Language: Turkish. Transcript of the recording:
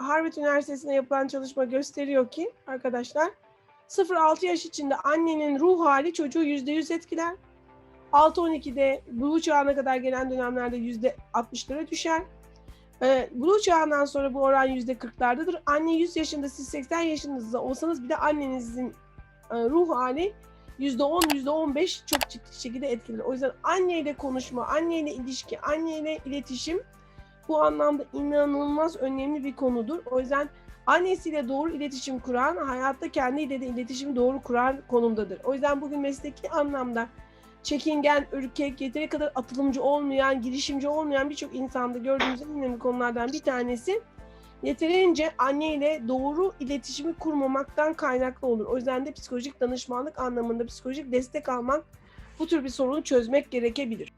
Harvard Üniversitesi'nde yapılan çalışma gösteriyor ki arkadaşlar 0-6 yaş içinde annenin ruh hali çocuğu %100 etkiler. 6-12'de buluğ çağına kadar gelen dönemlerde %60'lara düşer. Ee, buluğ çağından sonra bu oran %40'lardadır. Anne 100 yaşında siz 80 yaşınızda olsanız bir de annenizin e, ruh hali %10, %15 çok ciddi şekilde etkiler. O yüzden anneyle konuşma, anneyle ilişki, anneyle iletişim bu anlamda inanılmaz önemli bir konudur. O yüzden annesiyle doğru iletişim kuran, hayatta kendiyle de iletişimi doğru kuran konumdadır. O yüzden bugün mesleki anlamda çekingen, ürkek, yeteri kadar atılımcı olmayan, girişimci olmayan birçok insanda gördüğümüz en önemli konulardan bir tanesi yeterince anneyle doğru iletişimi kurmamaktan kaynaklı olur. O yüzden de psikolojik danışmanlık anlamında psikolojik destek almak bu tür bir sorunu çözmek gerekebilir.